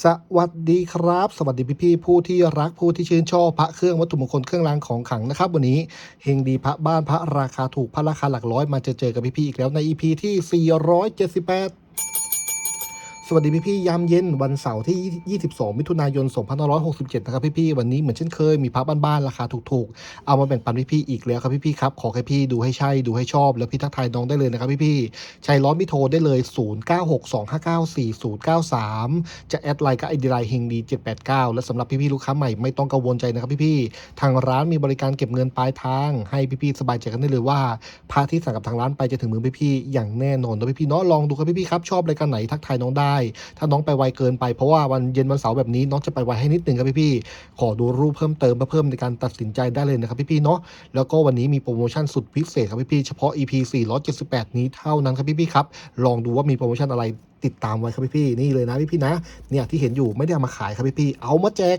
สวัสดีครับ สวัสดีพี่พี่ผู้ที่รักผู้ที่ชื่นชอบพระเครื่องวัตถุมงคลเครื่องรางของขลังนะครับ วันนี้เฮงดีพระบ้านพระราคาถูกพระราคาหลักร้อยมาเจอเจอกับพี่พี่อีกแล้วในอีพีที่ 478 สวัสดีพี่ๆยามเย็นวันเสาร์ที่ 22 มิถุนายน 2567 นะครับพี่ๆวันนี้เหมือนเช่นเคยมีพระบ้านๆราคาถูกๆ เอามาแบ่งปันพี่ๆอีกแล้วครับพี่ๆครับขอแค่พี่ดูให้ใช่ดูให้ชอบ แล้วพี่ทักทายน้องได้เลยนะครับพี่พี่ชัยร้อนมิโทรได้เลย 0962594093 จะแอดไลน์ก็ไอดีไลน์เฮงดี789 และสำหรับพี่ๆลูกค้าใหม่ไม่ต้องกังวลใจนะครับพี่ๆทางร้านมีบริการเก็บเงินปลายทาง ให้พี่ๆสบายใจกันได้เลยว่าพาที่สั่งกับทางร้านไปจะถึงมือพี่ๆอย่างแน่นอนนะพี่ๆเนาะลองดูครับพี่ๆครับชอบรายการไหนทักทายน้องได้ถ้าน้องไปไวเกินไปเพราะว่าวันเย็นวันเสาร์แบบนี้น้องจะไปไวให้นิดนึงครับพี่ๆขอดูรูปเพิ่มเติมมาเพิ่มในการตัดสินใจได้เลยนะครับพี่ๆเนาะแล้วก็วันนี้มีโปรโมชั่นสุดพิเศษครับพี่ๆเฉพาะ EP 478 นี้เท่านั้นครับพี่ๆครับลองดูว่ามีโปรโมชั่นอะไร ติดตามไว้ครับพี่ๆนี่เลยนะพี่ๆนะเนี่ยที่เห็นอยู่ไม่ได้เอามาขายครับพี่ๆเอามาแจก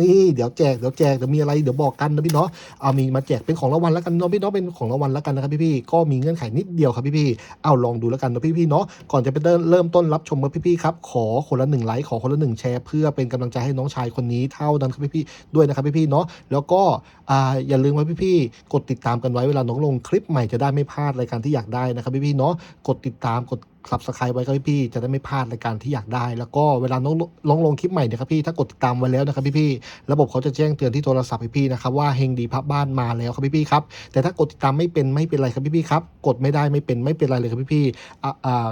นี่เดี๋ยวแจกเดี๋ยวแจกเดี๋ยวมีอะไรเดี๋ยวบอกกันนะพี่เนาะเอามีมาแจกเป็นของรางวัลแล้วกันเนาะพี่เนาะเป็นของรางวัลแล้วกันนะครับพี่ๆก็มีเงื่อนไขนิดเดียวครับพี่ๆเอาลองดูแล้วกันนะพี่ๆเนาะก่อนจะไปเริ่มเริ่มต้นรับชมกับพี่ๆครับขอคนละหนึ่งไลค์ขอคนละหนึ่งแชร์เพื่อเป็นกำลังใจให้น้องชายคนนี้เท่านั้นครับพี่ๆด้วยนะครับพี่ๆเนาะแล้วก็อ่าอย่าลืมไว้พี่ๆกดติดตามกันไว้เวลาน้องลงคลิปใหม่จะได้ไม่พลาดรายการที่อยากได้นะครับพี่ๆเนาะกดติดตามกด คลับสไครไว้ครับพี่จะได้ไม่พลาดรายการที่อยากได้ แล้วก็เวลาน้องลงลงคลิปใหม่เนี่ยครับพี่ถ้ากดติดตามไว้แล้วนะครับพี่ๆระบบเขาจะแจ้งเตือนที่โทรศัพท์พี่ๆนะครับว่าเฮงดีพับบ้านมาแล้วครับพี่ๆครับแต่ถ้ากดติดตามไม่เป็นไม่เป็นไรครับพี่ๆครับกดไม่ได้ไม่เป็นไม่เป็นไรเลยครับพี่ๆอ่าอ่า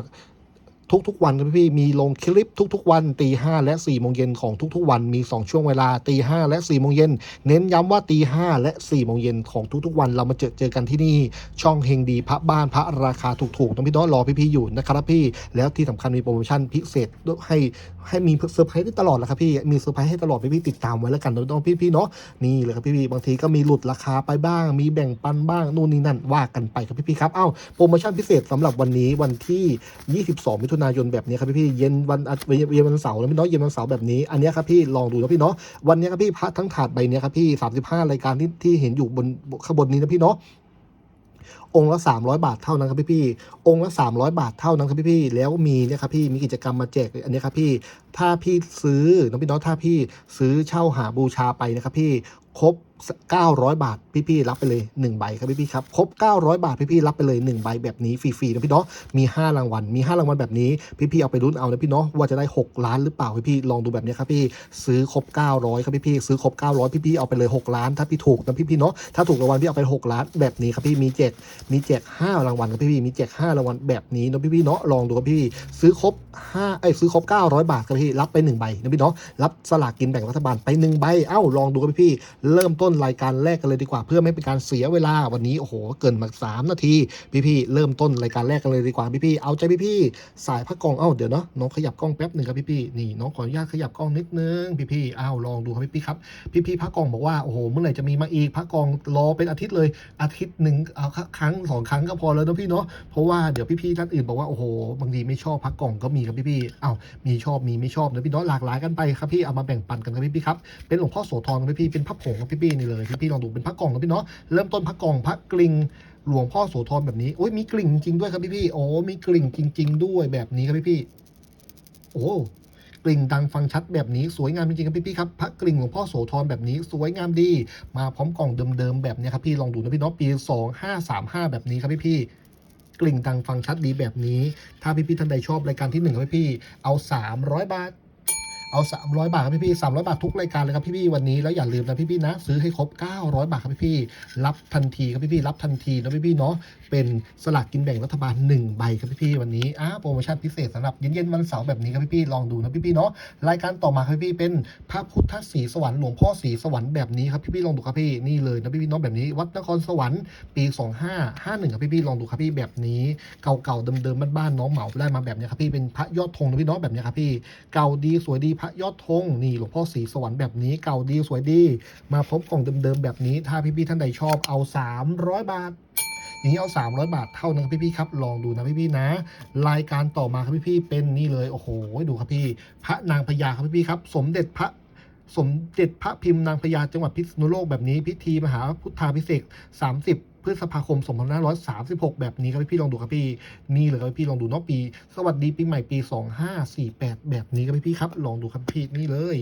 ทุกๆวันครับพี่มีลงคลิปทุกๆ วันตีห้าและ4ี่โมงเย็นของทุกๆ วันมี 2 ช่วงเวลาตีห้าและ4ี่โมงเย็นเน้นย้ำว่าตีห้าและ4ี่โมงเย็นของทุกๆ วันเรามาเจอเจอกันที่นี่ ช่องเฮงดีพระบ้านพระราคาถูกๆต้องพี่น้องรอพี่ๆอยู่นะครับพี่แล้วที่สำคัญมีโปรโมชั่นพิเศษให้ให้มีเซอร์ไพรส์ได้ตลอดแหละครับพี่มีเซอร์ไพรส์ให้ตลอดพี่ๆติดตามไว้แล้วกันน้องพี่ๆเนาะนี่เลยครับพี่ๆบางทีก็มีหลุดราคาไปบ้าง มีแบ่งปันบ้างนู่นนี่นั่นว่ากันไปครับพี่ๆครับเอ้าโปรโมชั่นพิเศษสำหรับวันนี้วันที่ 22มิถุนายนแบบนี้ครับพี่เย็นวันเย็นวันเสาร์แล้วพี่เนาะเย็นวันเสาร์แบบนี้อันนี้ครับพี่ลองดูนะพี่เนาะวันนี้ครับพี่พระทั้งถาดใบนี้ครับพี่35รายการที่ที่เห็นอยู่บนข้างบนนี้นะพี่เนาะองค์ละ 300 บาทเท่านั้นครับพี่พี่ๆองค์ละ 300 บาทเท่านั้นครับพี่พี่ๆแล้วมีเนี่ยครับพี่มีกิจกรรมมาแจกอันนี้ครับพี่ถ้าพี่ซื้อน้องพี่น้องถ้าพี่ซื้อเช่าหาบูชาไปนะครับพี่ ครบ 900 บาท พี่ๆรับไปเลย 1 ใบครับพี่ๆครับครบ 900 บาท พี่ๆรับไปเลย 1 ใบแบบนี้ฟรีๆนะพี่เนาะมี 5 รางวัลมี 5 รางวัลแบบนี้ พี่ๆเอาไปรุ้นเอานะพี่เนาะว่าจะได้ 6 ล้านหรือเปล่าพี่ๆลองดูแบบนี้ครับพี่ซื้อครบ 900ครับพี่ๆซื้อครบ 900 พี่ๆเอาไปเลย 6 ล้าน ถ้าพี่ถูกนะพี่ๆเนาะถ้าถูกรางวัลพี่เอาไป 6 ล้านแบบนี้ครับพี่มีแจกมีแจก 5 รางวัลครับพี่ๆมีแจก 5 รางวัลแบบนี้นะพี่ๆเนาะลองดูครับพี่ๆซื้อครบ5เอ้ซื้อครบ 900 บาทครับพี่รับไป 1 ใบนะพี่เนาะรับสลากกินแบ่งรัฐบาลไป 1 ใบเอ้าลองดูครับพี่เริ่มต้นรายการแรกกันเลยดีกว่าเพื่อไม่เป็นการเสียเวลาวันนี้โอ้โหเกินมา3นาทีพี่พี่ๆเริ่มต้นรายการแรกกันเลยดีกว่าพี่พี่ๆเอาใจพี่พี่ๆสายพักกองเอ้าเดี๋ยวเนาะน้องขยับกล้องแป๊บหนึ่งครับพี่พี่ๆนี่น้องขออนุญาตขยับกล้องนิดนึงพี่พี่ๆอ้าวลองดูครับพี่พี่ๆครับพี่พี่ๆพักกองบอกว่าโอ้โหเมื่อไหร่จะมีมาอีกพักกองรอเป็นอาทิตย์เลยอาทิตย์หนึ่งเอาครั้งสองครั้งก็พอแล้วนะพี่เนาะเพราะว่าเดี๋ยวพี่ๆท่านอื่นบอกว่าโอ้โหบางทีไม่ชอบพักกองก็มีครับพี่พี่ๆเอ้ามีชอบมีไม่ชอบนะพี่เนาะหลากหลายกันไปครับพี่เอามาแบ่งปันกันครับพี่พี่ๆครับเป็นหลวงพ่อโสธรครับพี่เป็นพระผงครับพี่พี่ๆนี่เลยพี่พี่ๆลองดูเป็นพักกล่องนะพี่เนาะเริ่มต้นพักกล่องพระกลิ่งหลวงพ่อโสธรแบบนี้โอ้ยมีกลิ่งจริงด้วยครับพี่พี่ๆโอ้มีกลิ่งจริง ๆ ด้วยแบบนี้ครับพี่พี่ๆโอ้กลิ่งดังฟังชัดแบบนี้สวยงามจริงๆครับพี่ๆครับพระกลิ่งหลวงพ่อโสธรแบบนี้สวยงามดี มาพร้อมกล่องเดิมๆแบบนี้ครับพี่ลองดูนะพี่เนาะปี 2535 แบบนี้ครับพี่ๆกลิ่งดังฟังชัดดีแบบนี้ ถ้าพี่ๆท่านใดชอบรายการที่หนึ่งครับพี่ๆเอา 300 บาท เอา 300 บาทครับพี่ๆ300บาททุกรายการเลยครับพี่ๆวันนี้แล้วอย่าลืมนะพี่ๆนะ ซื้อให้ครบ 900 บาทครับพี่ๆรับทันทีครับพี่ๆรับทันทีนะพี่ๆเนาะเป็นสลากกินแบ่งรัฐบาล1ใบครับพี่ๆวันนี้อ่าโปรโมชั่นพิเศษสำหรับเย็นๆวันเสาร์แบบนี้ครับพี่ๆลองดูนะพี่ๆเนาะรายการต่อมาครับพี่ๆเป็นพระพุทธศรีสวรรค์หลวงพ่อศรีสวรรค์แบบนี้ครับพี่ๆลองดูครับพี่นี่เลยนะพี่ๆเนาะแบบนี้ วัดนครสวรรค์ปี 2551ครับพี่ๆลองดูครับพี่แบบนี้เก่าๆเดิมๆบ้านๆน้องเหมาได้มาแบบนี้ครับพี่เป็นพระยอดธงนะพี่เนาะแบบนี้ครับพี่เก่าดีสวยดีพระยอดธงนี่หลวงพ่อศรีสวรรค์แบบนี้เก่าดีสวยดี มาพบกล่องเดิมๆแบบนี้ ถ้าพี่ๆท่านใดชอบเอา 300 บาทอย่างนี้เอา 300 บาทเท่านั้นพี่ๆครับ ลองดูนะพี่ๆนะ รายการต่อมาครับพี่ๆเป็นนี่เลยโอ้โหดูครับพี่ พระนางพญาครับพี่ๆครับ สมเด็จพระสมเด็จพระพิมพ์นางพญาจังหวัดพิษณุโลกแบบนี้พิธีมหาพุทธาพิเศษก30 พฤษภาคม 2536 แบบนี้ครับพี่ลองดูครับพี่นี่เลยครับพี่ลองดูเนาะปี สวัสดีปีใหม่ปี 2548 แบบนี้ครับพี่ครับลองดูครับพี่นี่เลย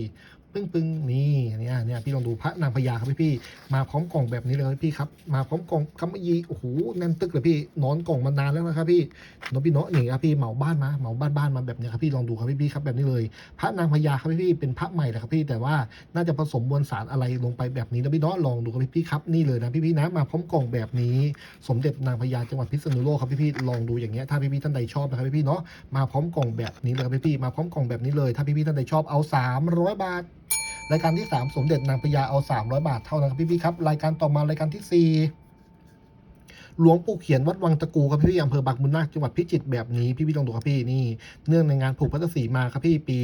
ปึ้งปึ้งนี่เนี่ยเนี่ยพี่ลองดูพระนางพญาครับพี่พี่มาพร้อมกล่องแบบนี้เลยพี่ครับมาพร้อมกล่องกำมยีโอ้โหแน่นตึกเลยพี่นอนกล่องมานานแล้วนะครับพี่เน้องพี่เนาะนี่ครับพี่เหมาบ้านมาเหมาบ้านบ้านมาแบบนี้ครับพี่ลองดูครับพี่พี่ครับแบบนี้เลย พระนางพญาครับพี่พี่เป็นพระใหม่แหละครับพี่แต่ว่าน่าจะผสมมวลสารอะไรลงไปแบบนี้นะพี่เนาะลองดูครับพี่พี่ครับนี่เลยนะพี่พี่นะมาพร้อมกล่องแบบนี้ สมเด็จนางพญาจังหวัดพิษณุโลกครับพี่พี่ลองดูอย่างเงี้ยถ้าพี่พี่ท่านใดชอบนะครับพี่พี่เนาะมาพร้อมกล่องแบบนี้เลยครับพี่พี่มาพร้อมกล่องแบบนี้เลย ถ้าพี่พี่ท่านใดชอบเอา 300 บาท รายการที่ 3 สมเด็จนางพญาเอา 300 บาทเท่านั้นครับพี่พี่ครับ รายการต่อมารายการที่ 4 หลวงปู่เขียนวัดวังตะกูครับพี่อำเภอบางมุนนาคจังหวัดพิจิตรแบบนี้พี่พี่ลองดูครับพี่นี่ เนื่องในงานผูกพัตสีมาครับพี่ปี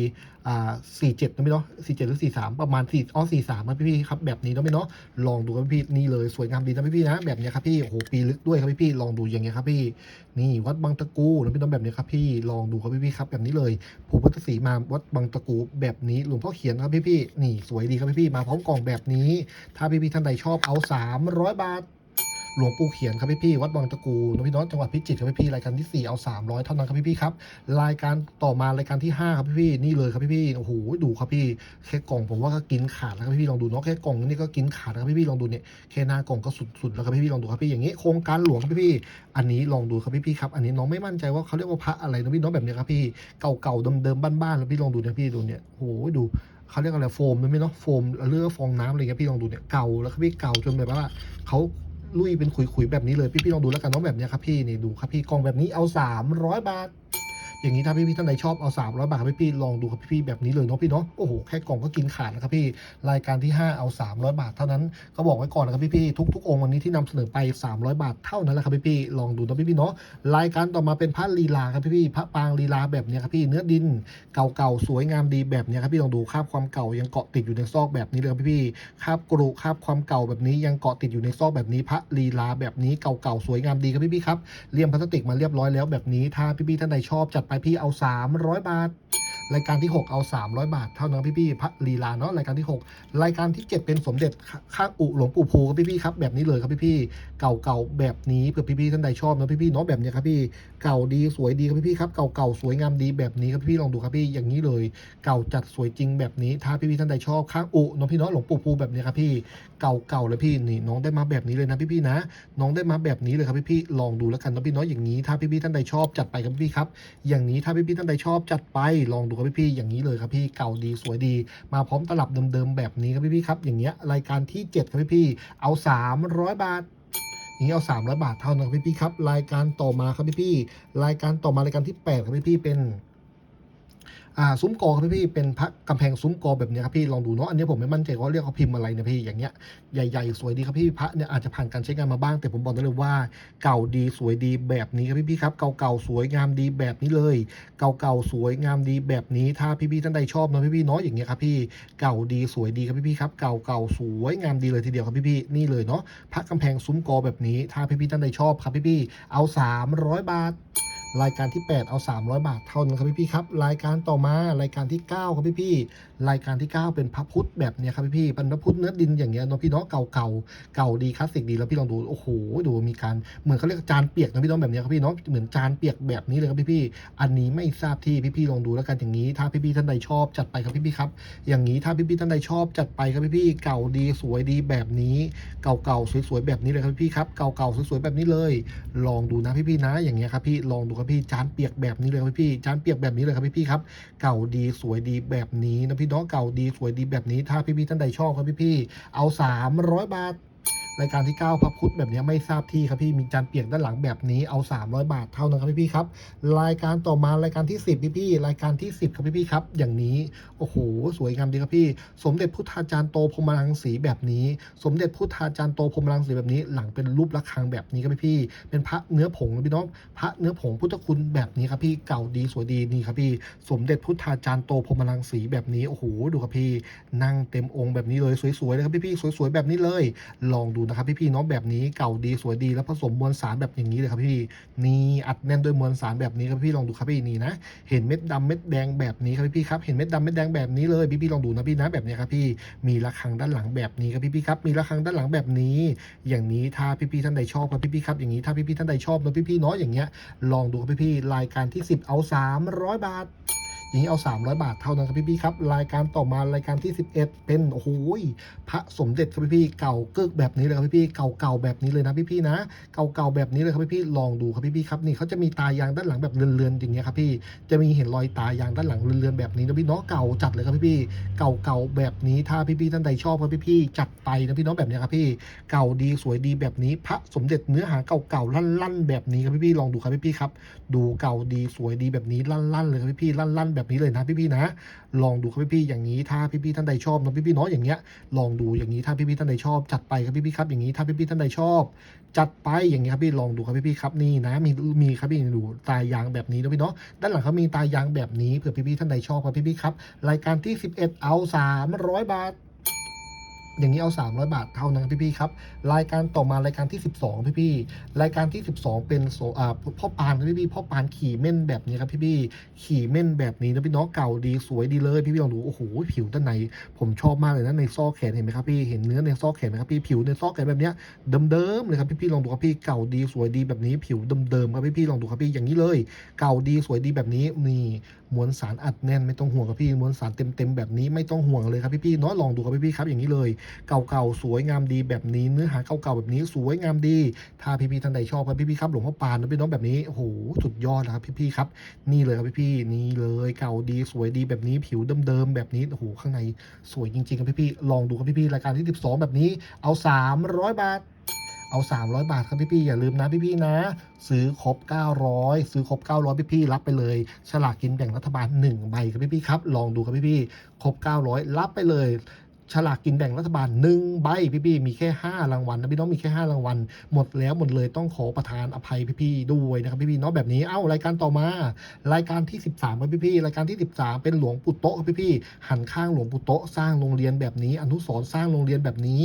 อ่า47นะพี่เนาะ47หรือ43ประมาณ4อ๋อ43ครับพี่พี่ครับแบบนี้นะพี่เนาะลองดูครับพี่นี่เลยสวยงามดีนะพี่พี่นะแบบนี้ครับพี่โอ้โหปีลึกด้วยครับพี่พี่ลองดูอย่างเงี้ยครับพี่นี่วัดบางตะกูนะพี่น้องแบบนี้ครับพี่ลองดูครับพี่พี่ครับแบบนี้เลยผูกพัตสีมาวัดบางตะกูแบบนี้หลวงพ่อเขียนครับพี่พี่นี่สวยดีครับพี่พี่มาพร้อมกล่องแบบนี้ ถ้าพี่พี่ท่านใดชอบเอา300บาท หลวงปู่เขียนครับพี่พี่วัดวังตะกูนพี่น้องจังหวัดพิจิตรครับพี่พี่รายการที่4เอา300เท่านั้นครับพี่พี่ครับรายการต่อมารายการที่5ครับพี่พี่นี่เลยครับพี่พี่โอ้โหดูครับพี่แค่กล่องผมว่าก็กินขาดแล้วครับพี่พี่ลองดูเนาะแค่กล่องนี่ก็กินขาดแล้วครับพี่พี่ลองดูเนี่ยแค่หน้ากล่องก็สุดๆแล้วครับพี่พี่ลองดูครับพี่อย่างนี้โครงการหลวงครับพี่พี่อันนี้ลองดูครับพี่พี่ครับอันนี้น้องไม่มั่นใจว่าเขาเรียกว่าพระอะไรนะพี่น้องแบบนี้ครับพี่เก่าๆเดิมๆบ้านๆแล้วพี่ลองดูเนี่ยพี่ดูเนี่ยโอ้โหดูเขาเรียกอะไรโฟมนะพี่เนาะโฟมเลือฟองน้ำอะไรเงี้ยพี่ลองดูเนี่ยเก่าแล้วครับพี่เก่าจนแบบว่าเขา ลุยเป็นขุยๆแบบนี้เลยพี่ๆลองดูแล้วกันเน้องแบบเนี้ยครับพี่นี่ดูครับพี่กล่องแบบนี้เอา 300 บาท อย่างนี้ถ้าพี่ๆท่านใดชอบเอา 300 บาทครับพี่ๆลองดูครับพี่ๆแบบนี้เลยเนาะพี่เนาะโอ้โหแค่กล่องก็กินขาดนะครับพี่รายการที่ 5 เอา 300 บาทเท่านั้นก็บอกไว้ก่อนนะครับพี่ๆทุกๆองค์วันนี้ที่นำเสนอไป 300 บาทเท่านั้นแหละครับพี่ๆลองดูนะพี่ๆเนาะรายการต่อมาเป็นพระลีลาครับพี่ๆพระปางลีลาแบบนี้ครับพี่เนื้อดินเก่าๆสวยงามดีแบบนี้ครับพี่ลองดูคาบความเก่ายังเกาะติดอยู่ในซอกแบบนี้เลยครับพี่คาบกรุคาบความเก่าแบบนี้ยังเกาะติดอยู่ในซอกแบบนี้ พระลีลาแบบนี้เก่าๆสวยงามดีครับพี่ๆครับเลี่ยมพลาสติกมาเรียบร้อยแล้วแบบนี้ถ้าพี่ๆท่านใดชอบจัดไปพี่เอา 300 บาท รายการที่ 6 เอา 300 บาท เท่านั้นพี่ๆพระลีลาเนาะรายการที่ 6 รายการที่ 7 เป็นสมเด็จข้างอุหลวงปู่ภูครับพี่ๆครับแบบนี้เลยครับพี่ๆเก่าๆแบบนี้เผื่อพี่ๆท่านใดชอบนะพี่ๆเนาะแบบเนี้ยครับพี่เก่าดีสวยดีครับพี่ๆครับเก่าๆสวยงามดีแบบนี้ครับพี่ๆลองดูครับพี่อย่างนี้เลย เก่าจัดสวยจริงแบบนี้ ถ้าพี่ๆท่านใดชอบข้างอุเนาะพี่เนาะหลวงปู่ภูแบบนี้ครับพี่เก่าๆเลยพี่นี่น้องได้มาแบบนี้เลยนะพี่ๆนะ น้องได้มาแบบนี้เลยครับพี่ๆลองดูแล้วกันเนาะพี่เนาะอย่างนี้ ถ้าพี่ๆท่านใดชอบจัดไปครับพี่ๆครับอย่าางนี้ถ้าพี่ๆท่านใดชอบจัดไปลองดูครับพี่ๆอย่างนี้เลยครับพี่เก่าดีสวยดี มาพร้อมตลับเดิมๆแบบนี้ครับพี่ๆครับอย่างเงี้ยรายการที่ 7 ครับพี่ๆเอา 300 บาทอย่างนี้เอา 300 บาทเท่านั้นครับพี่ๆครับ รายการต่อมาครับพี่ๆรายการต่อมารายการที่ 8 ครับพี่ๆเป็น อ่าซุ้มกอครับพี่เป็นพระกำแพงซุ้มกอแบบนี้ครับพี่ลองดูเนาะอันนี้ผมไม่มั่นใจว่าเรียกเขาพิมพ์อะไรนะพี่อย่างเงี้ยใหญ่ๆ สวยดีครับพี่พระเนี่ยอาจจะผ่านการใช้งานมาบ้าง แต่ผมบอกได้เลยว่า เก่าดีสวยดีแบบนี้ครับพี่ๆครับเก่าๆสวยงามดีแบบนี้เลย เก่าๆสวยงามดีแบบนี้ถ้าพี่ๆท่านใดชอบเนาะพี่ๆเนาะอย่างเงี้ยครับพี่เก่าดีสวยดีครับพี่ๆครับเก่าๆสวยงามดีเลยทีเดียวครับพี่ๆนี่เลยเนาะพระกำแพงซุ้มกอแบบนี้ ถ้าพี่ๆท่านใดชอบครับพี่ๆเอา 300 บาท รายการที่ 8 เอา 300 บาทเท่านั้นครับพี่ๆครับ รายการต่อมารายการที่ 9 ครับพี่ๆรายการที่ 9 เป็นพระพุทธแบบเนี้ยครับพี่ๆเป็นพระพุทธเนื้อดินอย่างเงี้ยเนาะพี่เนาะเก่าเก่าๆเก่าดีคลาสสิกดีแล้วพี่ลองดูโอ้โหดูมีการเหมือนเขาเรียกจานเปียกนะพี่น้องแบบเนี้ยครับพี่เนาะเหมือนจานเปียกแบบนี้เลยครับพี่ๆอันนี้ไม่ทราบที่พี่ๆลองดูแล้วกันอย่างนี้ ถ้าพี่ๆท่านใดชอบจัดไปครับพี่ๆครับ อย่างนี้ถ้าพี่ๆท่านใดชอบจัดไปครับพี่ๆเก่าดีสวยดีแบบนี้เก่าๆสวยๆแบบนี้เลยครับพี่ๆครับเก่าๆสวยๆแบบนี้เลย ลองดูนะพี่ๆนะอย่างเงี้ยครับพี่ลองดูครับพี่จานเปียกแบบนี้เลยครับพี่จานเปียกแบบนี้เลยครับพี่ๆครับ เก่าดีสวยดีแบบนี้นะพี่น้องเก่าดีสวยดีแบบนี้ ถ้าพี่ๆท่านใดชอบครับพี่ๆเอา 300 บาท รายการที่ 9 พับพุทธแบบนี้ไม่ทราบที่ครับพี่มีจานเปียกด้านหลังแบบนี้เอา 300 บาทเท่านั้นครับพี่ๆครับรายการต่อมารายการที่ 10พี่พี่รายการที่ 10ครับพี่พี่ครับ อย่างนี้โอ้โหสวยงามดีครับพี่ สมเด็จพุทธาจารย์โตพรมรังสีแบบนี้ สมเด็จพุทธาจารย์โตพรมรังสีแบบนี้ หลังเป็นรูประฆังแบบนี้ครับพี่พี่ เป็นพระเนื้อผงนะพี่น้องพระเนื้อผงพุทธคุณแบบนี้ครับพี่เก่าดีสวยดีนี่ครับพี่ สมเด็จพุทธาจารย์โตพรมรังสีแบบนี้โอ้โหดูครับพี่ นั่งเต็มองค์แบบนี้เลยสวยๆเลยครับพี่พี่สวยๆแบบนี้เลย ลองดูนะครับพี่ๆเนาะแบบนี้เก่าดีสวยดีแล้วผสมมวลสารแบบอย่างนี้เลยครับพี่นี่อัดแน่นด้วยมวลสารแบบนี้ครับพี่ลองดูครับพี่นี่นะเห็นเม็ดดำเม็ดแดงแบบนี้ครับพี่ครับเห็นเม็ดดำเม็ดแดงแบบนี้เลยพี่ๆลองดูนะพี่นะแบบนี้ครับพี่มีระฆังด้านหลังแบบนี้ครับพี่ๆครับมีระฆังด้านหลังแบบนี้ อย่างนี้ถ้าพี่ๆท่านใดชอบครับพี่ๆครับอย่างนี้ถ้าพี่ๆท่านใดชอบนะพี่ๆเนาะอย่างเงี้ยลองดูครับพี่ๆรายการที่ 10 เอา 300 บาท อย่างนี้เอา 300 บาทเท่านั้นครับพี่ๆครับ รายการต่อมารายการที่ 11 เป็นโอ้โหยพระสมเด็จครับพี่ๆเก่าเกิกแบบนี้เลยครับพี่ๆเก่าๆแบบนี้เลยนะพี่ๆนะ เก่าๆแบบนี้เลยครับพี่ๆลองดูครับพี่ๆครับนี่เขาจะมีตายางด้านหลังแบบเลือนๆอย่างเงี้ยครับพี่จะมีเห็นรอยตายางด้านหลังเลือนๆแบบนี้นะพี่เนาะเก่าจัดเลยครับพี่ๆเก่าๆแบบนี้ถ้าพี่ๆท่านใดชอบครับพี่ๆจัดไปนะพี่เนาะแบบเนี้ยครับพี่เก่าดีสวยดีแบบนี้ พระสมเด็จเนื้อหาเก่าๆลั่นๆแบบนี้ครับพี่ๆลองดูครับพี่ๆครับ ดูเก่าดีสวยดีแบบนี้ลั่นๆเลยครับพี่ๆลั่นๆแบบนี้เลยนะพี่ๆนะ ลองดูครับพี่ๆอย่างนี้ถ้าพี่ๆท่านใดชอบนะพี่ๆเนาะอย่างเงี้ยลองดูอย่างนี้ถ้าพี่ๆท่านใดชอบ จัดไปครับพี่ๆครับอย่างนี้ถ้าพี่ๆท่านใดชอบ จัดไปอย่างเงี้ยครับพี่ลองดูครับพี่ๆครับนี่นะมีมีครับพี่ดูตายางแบบนี้นะพี่เนาะด้านหลังเขามีตายางแบบนี้เผื่อพี่ๆท่านใดชอบครับพี่ๆครับรายการที่ 11 เอา 300 บาท อย่างนี้เอา 300 บาทเท่านั้นพี่ๆครับ รายการต่อมารายการที่ 12 พี่ๆรายการที่ 12 เป็นโซอ่าพ่อปานครับพี่ๆพ่อปานขี่เม่นแบบนี้ครับพี่ๆขี่เม่นแบบนี้นะพี่น้องเก่าดีสวยดีเลยพี่ๆลองดูโอ้โหผิวด้านในผมชอบมากเลยนะในซอกแขนเห็นไหมครับพี่เห็นเนื้อในซอกแขนไหมครับพี่ผิวในซอกแขนแบบเนี้ยเดิมๆเลยครับพี่ๆลองดูครับพี่เก่าดีสวยดีแบบนี้ ผิวเดิมๆครับพี่ๆลองดูครับพี่อย่างนี้เลย เก่าดีสวยดีแบบนี้นี่มวลสารอัดแน่นไม่ต้องห่วงครับพี่มวลสารเต็มๆแบบนี้ไม่ต้องห่วงเลยครับพี่ๆเนาะลองดูครับพี่ๆครับอย่างนี้เลย เก่าๆสวยงามดีแบบนี้เนื้อหาเก่าๆแบบนี้สวยงามดี ถ้าพี่ๆท่านใดชอบครับพี่ๆครับหลวงพ่อปานนะพี่น้องแบบนี้โอ้โหสุดยอดนะครับพี่ๆครับ นี่เลยครับพี่ๆนี่เลยเก่าดีสวยดีแบบนี้ผิวเดิมๆแบบนี้โอ้โหข้างในสวยจริงๆครับพี่ๆลองดูครับพี่ๆรายการที่ 12 แบบนี้เอา 300 บาท เอา 300 บาทครับพี่ๆอย่าลืมนะพี่ๆนะ ซื้อครบ 900 ซื้อครบ 900 พี่ๆรับไปเลย ฉลากกินแบ่งรัฐบาล 1 ใบครับพี่ๆครับ ลองดูครับพี่ๆครบ 900 รับไปเลย ฉลากกินแบ่งรัฐบาล1ใบพี่ๆมีแค่ 5 รางวัลนะพี่น้องมีแค่ 5 รางวัล หมดแล้วหมดเลยต้องขอประทานอภัยพี่ๆด้วยนะครับพี่ๆเนาะแบบนี้เอ้ารายการต่อมา รายการที่ 13ครับพี่ๆรายการที่ 13 เป็นหลวงปู่โตะครับพี่ๆหันข้างหลวงปู่โตะสร้างโรงเรียนแบบนี้ อนุสรสร้างโรงเรียนแบบนี้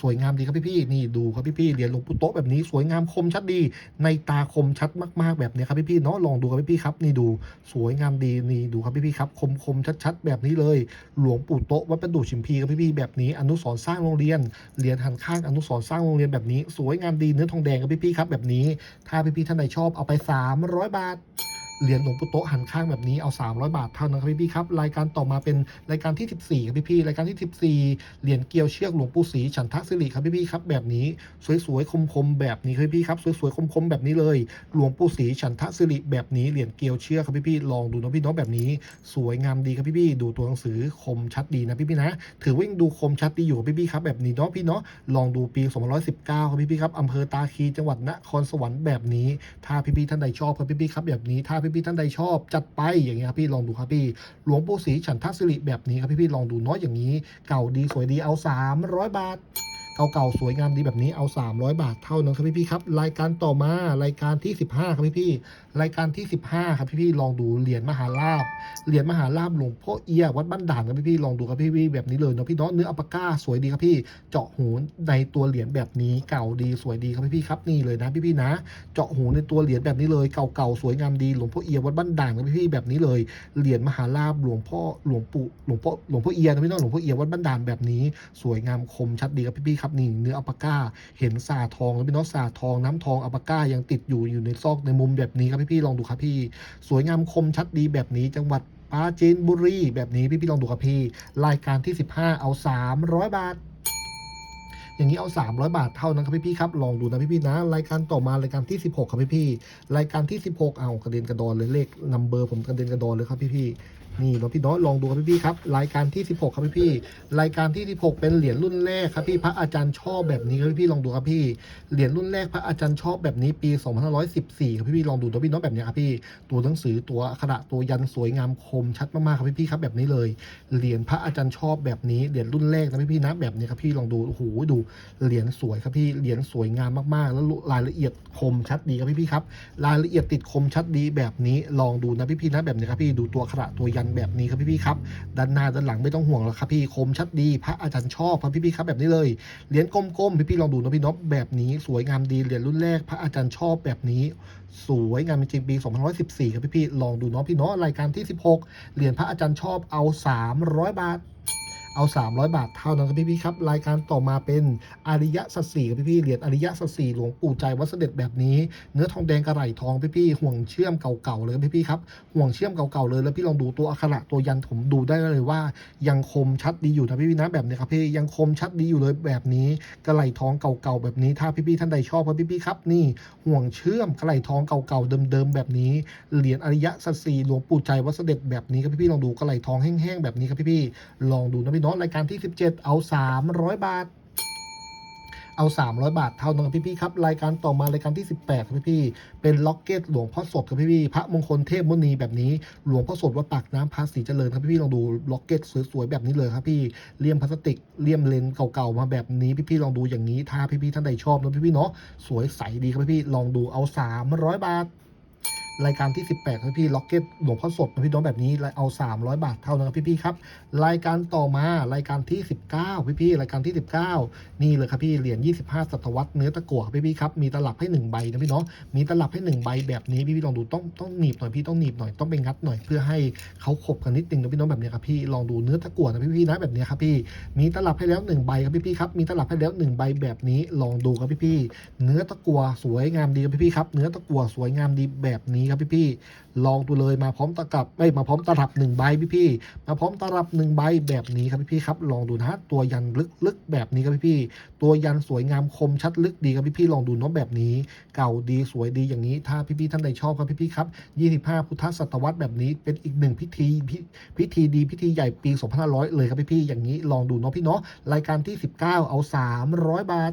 สวยงามดีครับพี่ๆนี่ดูครับพี่ๆเหรียญหลวงปู่โตะแบบนี้สวยงามคมชัดดี ในตาคมชัดมากๆแบบนี้ครับพี่ๆเนาะลองดูครับพี่ๆครับนี่ดูสวยงามดีนี่ดูครับพี่ๆครับคมคมชัดๆแบบนี้เลย หลวงปู่โตะวัดประดู่ชิมพีครับพี่ีแบบนี้ อนุสรสร้างโรงเรียน เหรียญหันข้างอนุสรสร้างโรงเรียนแบบนี้ สวยงามดีเนื้อทองแดงครับพี่ๆครับแบบนี้ ถ้าพี่ๆท่านใดชอบเอาไป 300 บาท เหรียญหลวงปู่โตหันข้างแบบนี้เอา 300 บาทเท่านั้นครับพี่ๆครับรายการต่อมาเป็นรายการที่ 14ครับพี่ๆรายการที่ 14 เหรียญเกลียวเชือกหลวงปู่ศรีฉันทสิริครับพี่ๆครับแบบนี้สวยๆคมๆแบบนี้ครับพี่ๆครับสวยๆคมๆแบบนี้เลย หลวงปู่ศรีฉันทสิริแบบนี้เหรียญเกลียวเชือกครับพี่ๆลองดูนะพี่น้องแบบนี้ สวยงามดีครับพี่ๆดูตัวหนังสือคมชัดดีนะพี่ๆนะถือว่ายังดูคมชัดดีอยู่ครับพี่ๆครับแบบนี้เนาะพี่เนาะลองดูปี2519ครับพี่ๆครับอำเภอตาคีจังหวัดนครสวรรค์แบบนี้ ถ้าพี่ๆท่านใดชอบครับพี่ๆครับแบบนี้ถ้าพี่พี่ท่านใดชอบจัดไปอย่างเงี้ยครับพี่ลองดูครับพี่หลวงปู่ศรีฉันทสิริแบบนี้ครับพี่ๆลองดูเนาะอย่างนี้ เก่าดีสวยดีเอา 300 บาท เก่าๆสวยงามดีแบบนี้เอา 300 บาทเท่านั้นครับพี่ๆครับรายการต่อมารายการที่ 15 ครับพี่ๆรายการที่ 15 ครับพี่ๆลองดูเหรียญมหาลาภเหรียญมหาลาภหลวงพ่อเอียวัดบ้านด่านครับพี่ๆลองดูครับพี่ๆแบบนี้เลยเนาะพี่เนาะเนื้ออัปปาก้าสวยดีครับพี่เจาะหูในตัวเหรียญแบบนี้เก่าดีสวยดีครับพี่ๆครับนี่เลยนะพี่ๆนะ เจาะหูในตัวเหรียญแบบนี้เลยเก่าๆสวยงามดีหลวงพ่อเอียวัดบ้านด่านครับพี่ๆแบบนี้เลยเหรียญมหาลาภหลวงพ่อหลวงปู่หลวงพ่อหลวงพ่อเอียนะพี่น้องหลวงพ่อเอียวัดบ้านด่านแบบนี้ สวยงามคมชัดดีครับพี่ๆครับนี่เนื้ออัปปาก้า เห็นสาทองแล้วพี่น้องสาทองน้ำทองอัปปาก้ายังติดอยู่อยู่ในซอกในมุมแบบนี้ครับพี่ๆลองดูครับพี่ สวยงามคมชัดดีแบบนี้จังหวัดปราจีนบุรีแบบนี้พี่ๆลองดูครับพี่ รายการที่ 15 เอา 300 บาทอย่างนี้เอา 300 บาทเท่านั้นครับพี่ๆครับ ลองดูนะพี่ๆนะ รายการต่อมารายการที่ 16 ครับพี่ๆรายการที่ 16 เอากระเด็นกระดอนเลยเลขนัมเบอร์ผมกระเด็นกระดอนเลยครับพี่ๆ นี่เนาะพี่น้อยลองดูครับพี่ๆครับรายการที่ 16 ครับพี่ๆรายการที่ 16 เป็นเหรียญรุ่นแรกครับพี่พระอาจารย์ชอบแบบนี้ครับพี่ๆลองดูครับพี่เหรียญรุ่นแรกพระอาจารย์ชอบแบบนี้ปี 2514 ครับพี่ๆลองดูตัวพี่น้องแบบนี้ครับพี่ตัวหนังสือตัวอักขระตัวยันสวยงามคมชัดมากๆครับพี่ๆครับแบบนี้เลยเหรียญพระอาจารย์ชอบแบบนี้เหรียญรุ่นแรกนะพี่ๆนะแบบนี้ครับพี่ลองดูโอ้โหดูเหรียญสวยครับพี่เหรียญสวยงามมากๆ แล้วรายละเอียดคมชัดดีครับพี่ๆครับรายละเอียดติดคมชัดดีแบบนี้ลองดูนะพี่นะแบบนี้ครับพี่ดูตัวขระตัวยันันแบบนี้ครับพี่ๆครับด้านหน้าด้านหลังไม่ต้องห่วงหรอกครับพี่คมชัดดี พระอาจารย์ชอบครับพี่ๆครับแบบนี้เลยเหรียญกลมๆพี่ๆลองดูนะพี่นบแบบนี้สวยงามดีเหรียญรุ่นแรก พระอาจารย์ชอบแบบนี้ สวยงามจริงปี2514 ครับพี่ๆลองดูเนาะพี่เนาะรายการที่ 16 เหรียญพระอาจารย์ชอบเอา 300 บาท เอา 300 บาทเท่านั้นครับพี่ๆครับ รายการต่อมาเป็นอริยสัจสี่ครับพี่ๆเหรียญอริยสัจสี่หลวงปู่ใจวัดเสด็จแบบนี้ เนื้อทองแดงกระไหลทองพี่ๆห่วงเชื่อมเก่าๆเลยพี่ๆครับห่วงเชื่อมเก่าๆเลยแล้วพี่ลองดูตัวอักขระตัวยันผมดูได้เลยว่า ยังคมชัดดีอยู่นะพี่ๆนะแบบนี้ครับพี่ยังคมชัดดีอยู่เลยแบบนี้กระไหลทองเก่าๆแบบนี้ถ้าพี่ๆท่านใดชอบครับพี่ๆครับนี่ห่วงเชื่อมกระไหลทองเก่าๆเดิมๆแบบนี้เหรียญอริยสัจสี่หลวงปู่ใจวัดเสด็จแบบนี้ครับพี่ๆลองดูกระไหลทองแห้งๆแบบนี้ครับพี่ๆลองดูนะพี่เน้องรายการที่ 17 เอา 300 บาท เอา 300 บาทเท่านั้นครับพี่ๆครับ รายการต่อมารายการที่ 18ครับพี่ๆเป็นล็อกเก็ตหลวงพ่อสดครับพี่ๆพระมงคลเทพมุนีแบบนี้หลวงพ่อสดวัดปากน้ำพาสีเจริญครับพี่ๆลองดูล็อกเก็ตสวยๆแบบนี้เลยครับพี่เลี่ยมพลาสติกเลี่ยมเลนเก่าๆมาแบบนี้พี่ๆลองดูอย่างนี้ถ้าพี่ๆท่านใดชอบนะพี่ๆเนาะสวยใสดีครับพี่ๆลองดูเอา 300 บาท รายการที่ 18ครับพี่ล็อกเก็ตหลวงพ่อสดนะพี่น้องแบบนี้เอา 300 บาทเท่านั้นครับพี่ๆครับรายการต่อมารายการที่ 19 พี่ๆรายการที่ 19 นี่เลยครับพี่เหรียญ25 ศตวรรษเนื้อตะกั่วพี่ๆครับมีตลับให้ 1 ใบนะพี่เนาะมีตลับให้ 1 ใบแบบนี้พี่ๆลองดูต้องต้องหนีบหน่อยพี่ต้องหนีบหน่อยต้องไปงัดหน่อยเพื่อให้เขาขบกันนิดนึงนะพี่น้องแบบนี้ครับพี่ลองดูเนื้อตะกั่วนะพี่ๆนะแบบนี้ครับพี่มีตลับให้แล้ว 1 ใบครับพี่ๆครับมีตลับให้แล้ว 1 ใบแบบนี้ลองดูครับพี่ๆเนื้อตะกั่วสวยงามดีครับพี่ๆครับเนื้อตะกั่วสวยงามดีแบบนี้ครับพี่ๆลองดูเลยมาพร้อมตะกับไม่มาพร้อมตลับหนึ่งใบพี่ๆมาพร้อมตลับหนึ่งใบแบบนี้ครับพี่ๆครับลองดูนะฮะตัวยันลึกๆแบบนี้ครับพี่ๆตัวยันสวยงามคมชัดลึกดีครับพี่ๆลองดูเนาะแบบนี้ เก่าดีสวยดีอย่างนี้ ถ้าพี่ๆท่านใดชอบครับพี่ๆครับ 25 พุทธศตวรรษแบบนี้เป็นอีกหนึ่งพิธีพิพิธีดีพิธีใหญ่ปี 2500 เลยครับพี่ๆอย่างนี้ลองดูเนาะพี่เนาะรายการที่ 19 เอา 300 บาท